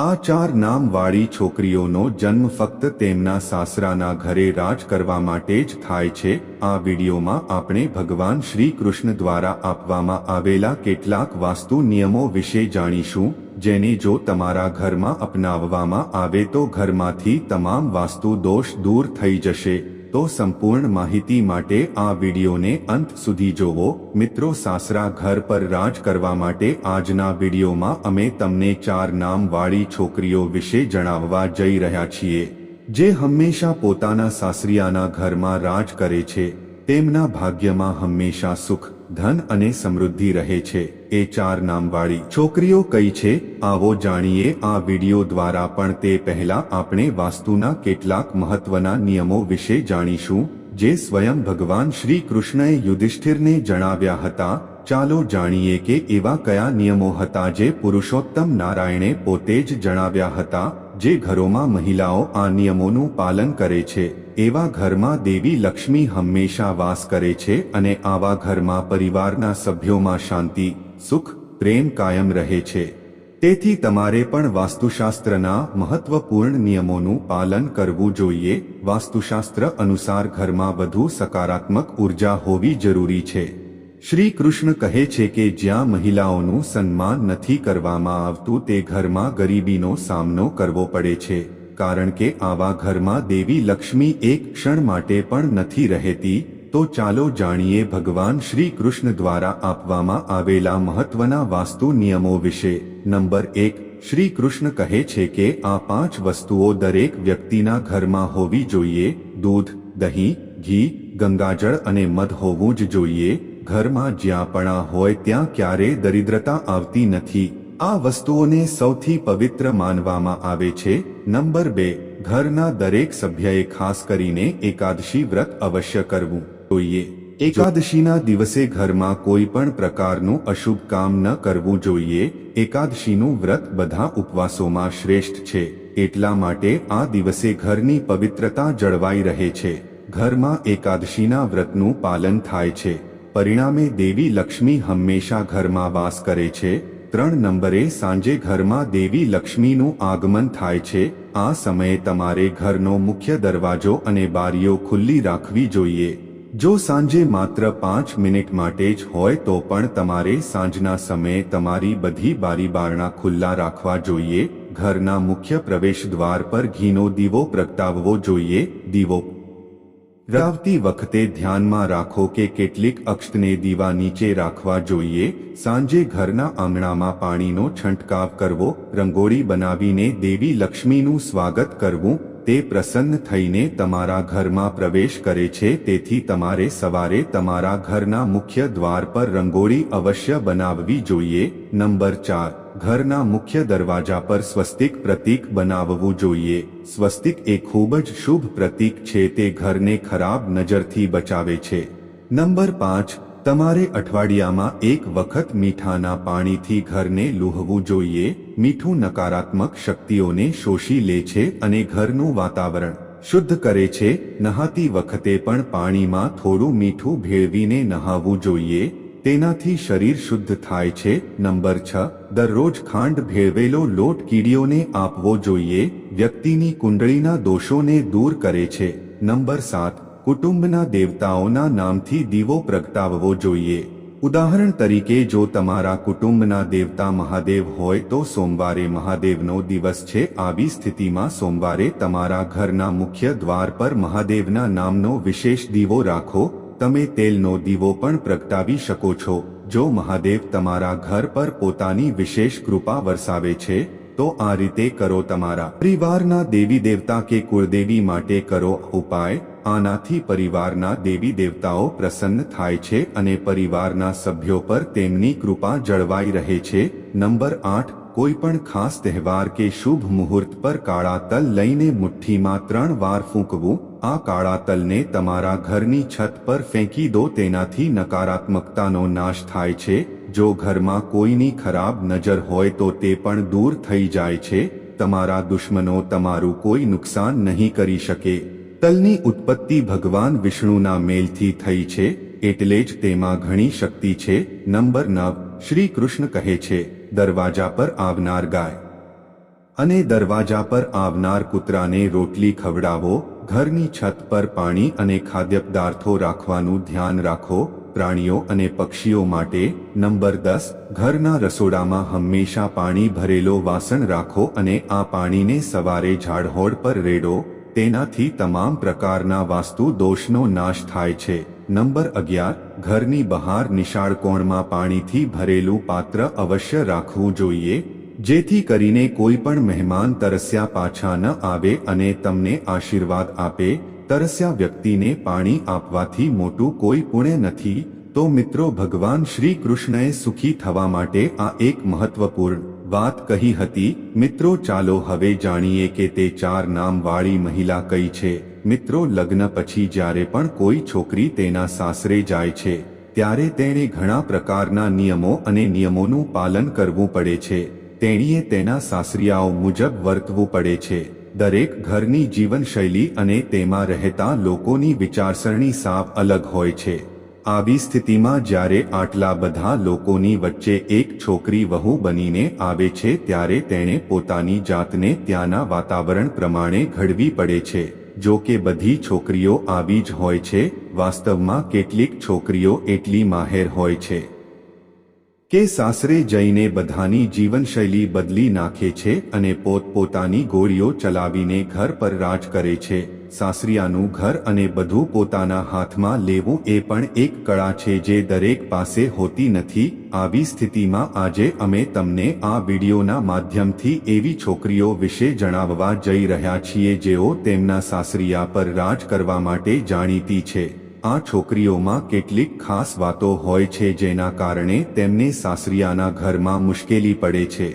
આ ચાર નામવાળી છોકરીઓનો જન્મ ફક્ત તેમના સાસરાના ઘરે રાજ કરવા માટે જ થાય છે. આ વિડીયોમાં આપણે ભગવાન શ્રી કૃષ્ણ દ્વારા આપવામાં આવેલા કેટલાક વાસ્તુ નિયમો વિશે જાણીશું. જેને જો તમારા ઘરમાં અપનાવવામાં આવે તો ઘરમાંથી તમામ વાસ્તુ દોષ દૂર થઈ જશે. તો સંપૂર્ણ માહિતી માટે આ વિડીયોને અંત સુધી જોવો. મિત્રો સાસરા ઘર પર રાજ કરવા માટે આજના વિડીયોમાં અમે તમને ચાર નામવાળી છોકરીઓ વિશે જણાવવા જઈ રહ્યા છીએ, જે હંમેશા પોતાના સાસરિયાના ઘરમાં રાજ કરે છે. તેમના ભાગ્યમાં હંમેશા સુખ ધન અને સમૃદ્ધિ રહે છે. એ ચાર નામવાળી છોકરીઓ કઈ છે? આવો જાણીએ આ વીડિયો દ્વારા પણ તે પહેલા આપણે વાસ્તુના કેટલાક મહત્વના નિયમો વિશે જાણીશું. જે સ્વયં ભગવાન શ્રી કૃષ્ણએ યુધિષ્ઠિરને જણાવ્યા હતા. ચાલો જાણીએ કે એવા કયા નિયમો હતા જે પુરુષોત્તમ નારાયણે પોતે જ જણાવ્યા હતા. જે ઘરોમાં મહિલાઓ આ નિયમોનું પાલન કરે છે, એવા ઘરમાં દેવી લક્ષ્મી હંમેશા વાસ કરે છે અને આવા ઘરમાં પરિવારના સભ્યોમાં શાંતિ, સુખ, પ્રેમ કાયમ રહે છે. તેથી તમારે પણ વાસ્તુશાસ્ત્રના મહત્વપૂર્ણ નિયમોનું પાલન કરવું જોઈએ. વાસ્તુશાસ્ત્ર અનુસાર ઘરમાં વધુ સકારાત્મક ઊર્જા હોવી જરૂરી છે. શ્રી કૃષ્ણ કહે છે કે જ્યાં મહિલાઓનું સન્માન નથી કરવામાં આવતું તે ઘરમાં ગરીબીનો સામનો કરવો પડે છે, કારણ કે આવા ઘરમાં દેવી લક્ષ્મી એક ક્ષણ માટે પણ નથી રહેતી, તો ચાલો જાણીએ ભગવાન શ્રી કૃષ્ણ દ્વારા આપવામાં આવેલા મહત્વના વાસ્તુ નિયમો વિશે. નંબર એક શ્રી કૃષ્ણ કહે છે કે આ પાંચ વસ્તુઓ દરેક વ્યક્તિના ઘરમાં હોવી જોઈએ, દૂધ, દહીં, ઘી, ગંગાજળ અને મધ હોવું જ જોઈએ ઘરમાં જ્યાં પણા હોય ત્યાં ક્યારેય દરિદ્રતા આવતી નથી. આ વસ્તુઓને સૌથી પવિત્ર માનવામાં આવે છે. નંબર બે, ઘરના દરેક સભ્યએ ખાસ કરીને એકાદશી વ્રત અવશ્ય કરવું જોઈએ. એકાદશીના દિવસે ઘરમાં કોઈ પણ પ્રકારનું અશુભ કામ ન કરવું જોઈએ. એકાદશીનું વ્રત બધા ઉપવાસોમાં શ્રેષ્ઠ છે. એટલા માટે આ દિવસે ઘરની પવિત્રતા જળવાઈ રહે છે. ઘરમાં એકાદશીના વ્રતનું પાલન થાય છે. પરિણામે દેવી લક્ષ્મી હંમેશા ઘરમાં વાસ કરે છે. ત્રણ નંબરે સાંજે ઘરમાં દેવી લક્ષ્મીનું આગમન થાય છે. આ સમયે તમારે ઘરનો મુખ્ય દરવાજો અને બારીઓ ખુલ્લી રાખવી જોઈએ. જો સાંજે માત્ર પાંચ મિનિટ માટે જ હોય તો પણ તમારે સાંજના સમયે તમારી બધી બારી બારણા ખુલ્લા રાખવા જોઈએ. ઘરના મુખ્ય પ્રવેશ દ્વાર પર ઘીનો દીવો પ્રગટાવવો જોઈએ. દીવો રાવતી વખતે ધ્યાનમાં રાખો કે કેટલીક અક્ષતને દીવા નીચે રાખવા જોઈએ. સાંજે ઘરના આંગણામાં પાણીનો છંટકાવ કરવો, રંગોળી બનાવીને દેવી લક્ષ્મીનું સ્વાગત કરવું, તે પ્રસન્ન થઈને તમારા ઘરમાં પ્રવેશ કરે છે. તેથી તમારે સવારે તમારા ઘરના મુખ્ય દ્વાર પર રંગોળી અવશ્ય બનાવવી જોઈએ. નંબર ચાર. ઘરના મુખ્ય દરવાજા પર સ્વસ્તિક પ્રતીક બનાવવું જોઈએ. સ્વસ્તિક એ ખૂબ જ શુભ પ્રતીક છે, તે ઘરને ખરાબ નજરથી બચાવે છે. નંબર પાંચ, તમારે અઠવાડિયામાં એક વખત મીઠાના પાણીથી ઘરને લૂહવું જોઈએ. મીઠું નકારાત્મક શક્તિઓને શોષી લે છે અને ઘરનું વાતાવરણ શુદ્ધ કરે છે. નહાતી વખતે પણ પાણીમાં થોડું મીઠું ભેળવીને નહાવું જોઈએ. તેનાથી શરીર શુદ્ધ થાય છે. નંબર છ, દરરોજ ખાંડ ભેળવેલો લોટ કીડીઓને આપવો જોઈએ. વ્યક્તિની કુંડળીના દોષોને દૂર કરે છે. નંબર સાત, કુટુંબના દેવતાઓના નામથી દીવો પ્રગટાવવો જોઈએ. ઉદાહરણ તરીકે, જો તમારા કુટુંબના દેવતા મહાદેવ હોય, તો સોમવારે મહાદેવનો દિવસ છે. આવી સ્થિતિમાં સોમવારે તમારા ઘરના મુખ્ય દ્વાર પર મહાદેવના નામનો વિશેષ દીવો રાખો. તમે તેલનો દીવો પણ પ્રગટાવી શકો છો. જો મહાદેવ તમારા ઘર પર પોતાની વિશેષ કૃપા વરસાવે છે, તો આ રીતે કરો તમારા પરિવારના દેવી દેવતા કે કુળદેવી માટે કરો ઉપાય. આનાથી પરિવારના દેવી દેવતાઓ પ્રસન્ન થાય છે અને પરિવારના સભ્યો પર તેમની કૃપા જળવાઈ રહે છે. નંબર આઠ કોઈ પણ ખાસ તહેવાર કે શુભ મુહૂર્ત પર કાળા તલ લઈને મુઠ્ઠીમાં ત્રણ વાર ફૂંકવું, આ કાળા તલને તમારા ઘરની છત પર ફેંકી દો તેનાથી નકારાત્મકતાનો નાશ થાય છે. જો ઘરમાં કોઈની ખરાબ નજર હોય તો તે પણ દૂર થઈ જાય છે. તમારા દુશ્મનો તમારું કોઈ નુકસાન નહીં કરી શકે. તલની ઉત્પત્તિ ભગવાન વિષ્ણુના મેલથી થઈ છે, એટલે જ તેમાં ઘણી શક્તિ છે. નંબર નવ શ્રી કૃષ્ણ કહે છે દરવાજા પર આવનાર ગાય. અને દરવાજા પર આવનાર કૂતરાને રોટલી ખવડાવો, ઘરની છત પર પાણી અને ખાદ્ય પદાર્થો રાખવાનું ધ્યાન રાખો, પ્રાણીઓ અને પક્ષીઓ માટે. નંબર દસ, ઘરના રસોડામાં હંમેશા પાણી ભરેલો વાસણ રાખો અને આ પાણીને સવારે ઝાડહોડ પર રેડો. તેનાથી તમામ પ્રકારના વાસ્તુ દોષનો નાશ થાય છે. નંબર અગિયાર, ઘરની બહાર નિશાળ કોણમાં પાણીથી ભરેલું પાત્ર અવશ્ય રાખવું જોઈએ, જેથી કરીને કોઈ પણ મહેમાન તરસ્યા પાછા ન આવે અને તમને આશીર્વાદ આપે, તરસ્યા વ્યક્તિને પાણી આપવાથી મોટું કોઈ પુણ્ય નથી તો મિત્રો ભગવાન શ્રી કૃષ્ણએ સુખી થવા માટે આ એક મહત્વપૂર્ણ વાત કહી હતી. મિત્રો ચાલો હવે જાણીએ કે તે ચાર નામવાળી મહિલા કઈ છે. મિત્રો લગ્ન પછી જ્યારે પણ કોઈ છોકરી તેના સાસરે જાય છે, ત્યારે તેણે ઘણા પ્રકારના નિયમો અને નિયમોનું પાલન કરવું પડે છે. તેણીએ તેના સાસરિયાઓ મુજબ વર્તવું પડે છે. દરેક ઘરની જીવનશૈલી અને તેમાં રહેતા લોકોની વિચારસરણી સાવ અલગ હોય છે. આવી સ્થિતિમાં જ્યારે આટલા બધા લોકોની વચ્ચે એક છોકરી વહુ બનીને આવે છે ત્યારે તેણે પોતાની જાતને ત્યાંના વાતાવરણ પ્રમાણે ઘડવી પડે છે. જો કે બધી છોકરીઓ આવી જ હોય છે, વાસ્તવમાં કેટલીક છોકરીઓ એટલી માહેર હોય છે. કે સાસરે જઈને બધાની જીવનશૈલી બદલી નાખે છે અને પોતપોતાની ગોળીઓ ચલાવીને ઘર પર રાજ કરે છે. સાસરિયાનું ઘર અને બધું પોતાના હાથમાં લેવું એ પણ એક કળા છે જે દરેક પાસે હોતી નથી. આવી સ્થિતિમાં આજે અમે તમને આ વિડીયોના માધ્યમથી એવી છોકરીઓ વિશે જણાવવા જઈ રહ્યા છીએ જેઓ તેમના સાસરિયા પર રાજ કરવા માટે જાણીતી છે. આ છોકરીઓમાં કેટલીક ખાસ વાતો હોય છે જેના કારણે તેમને સાસરિયાના ઘરમાં મુશ્કેલી પડે છે.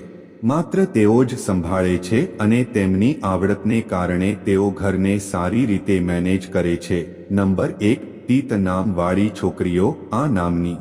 માત્ર તેઓ જ સંભાળે છે અને તેમની આવડતને કારણે તેઓ ઘરને સારી રીતે મેનેજ કરે છે. નંબર એક, તીત નામવાળી છોકરીઓ, આ નામની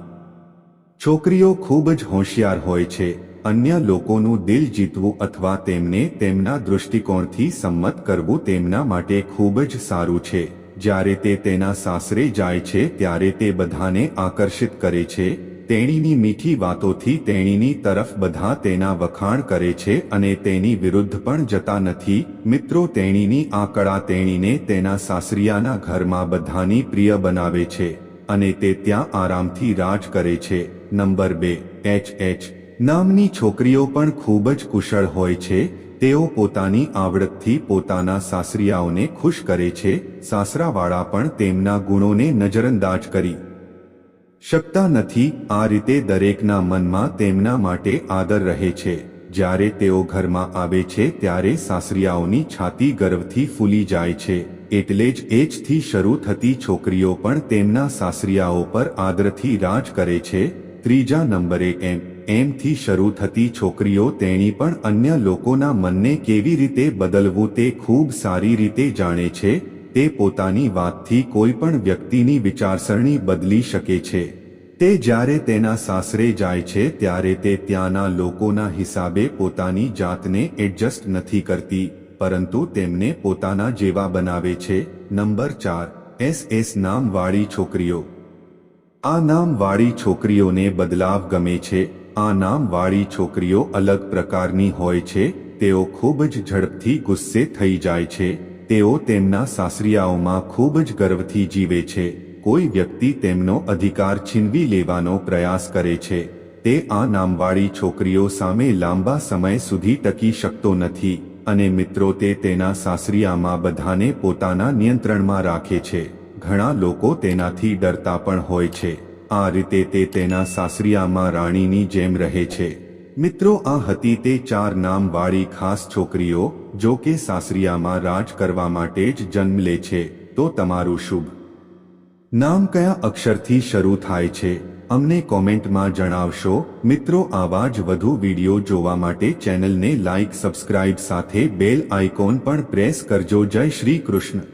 છોકરીઓ ખૂબ જ હોશિયાર હોય છે. અન્ય લોકોનું દિલ જીતવું અથવા તેમને તેમના દૃષ્ટિકોણથી સંમત કરવું તેમના માટે ખૂબ જ સારું છે. જ્યારે તે તેના સાસરે જાય છે ત્યારે તે બધાને આકર્ષિત કરે છે, તેણીની મીઠી વાતોથી તેણીની તરફ બધા તેના વખાણ કરે છે અને તેની વિરુદ્ધ પણ જતા નથી. મિત્રો, તેણીની આ કળા તેણીને તેના સાસરિયાના ઘરમાં બધાની પ્રિય બનાવે છે અને તે ત્યાં આરામથી રાજ કરે છે. નંબર બે, એચ એચ. નામની છોકરીઓ પણ ખૂબ જ કુશળ હોય છે તેઓ પોતાની આવડતથી પોતાના સાસરિયાઓને ખુશ કરે છે, સાસરાવાળા પણ તેમના ગુણોને નજરઅંદાજ કરી શકતા નથી. આ રીતે દરેકના મનમાં તેમના માટે આદર રહે છે. જ્યારે તેઓ ઘરમાં આવે છે, ત્યારે સાસરિયાઓની છાતી ગર્વથી ફૂલી જાય છે. એટલે જ એજથી શરૂ થતી છોકરીઓ પણ તેમના સાસરિયાઓ પર આદરથી રાજ કરે છે. ત્રીજા નંબરે એમ. એમથી શરૂ થતી છોકરીઓ તેણી પણ અન્ય લોકોના મનને કેવી રીતે બદલવું તે ખૂબ સારી રીતે જાણે છે, તે પોતાની વાતથી કોઈ પણ વ્યક્તિની વિચારસરણી બદલી શકે છે. તે જ્યારે તેના સાસરે જાય છે ત્યારે તે ત્યાંના લોકોના હિસાબે પોતાની જાતને એડજસ્ટ નથી કરતી, પરંતુ તેમને પોતાના જેવા બનાવે છે. નંબર ચાર, એસ એસ નામવાળી છોકરીઓ. આ નામવાળી છોકરીઓને બદલાવ ગમે છે. આ નામવાળી છોકરીઓ અલગ પ્રકારની હોય છે, તેઓ ખૂબ જ ઝડપથી ગુસ્સે થઈ જાય છે, તેઓ તેમના સાસરિયાઓમાં ખૂબ જ ગર્વથી જીવે છે, કોઈ વ્યક્તિ તેમનો અધિકાર છીનવી લેવાનો પ્રયાસ કરે છે, તે આ નામવાળી છોકરીઓ સામે લાંબા સમય સુધી ટકી શકતો નથી, અને મિત્રો તે તેના સાસરિયામાં બધાને પોતાના નિયંત્રણમાં રાખે છે, ઘણા લોકો તેનાથી ડરતા પણ હોય છે. આ રીતે તે તેના સાસરિયામાં રાણીની જેમ રહે છે. મિત્રો, આ હતી તે ચાર નામવાળી ખાસ છોકરીઓ, જો કે સાસરિયામાં રાજ કરવા માટે જ જન્મ લે છે. તો તમારું શુભ. નામ કયા અક્ષરથી શરૂ થાય છે? અમને કોમેન્ટમાં જણાવશો. મિત્રો, આવા જ વધુ વીડિયો જોવા માટે ચેનલને લાઇક સબસ્ક્રાઇબ સાથે બેલ આઇકોન પણ પ્રેસ કરજો. જય શ્રી કૃષ્ણ.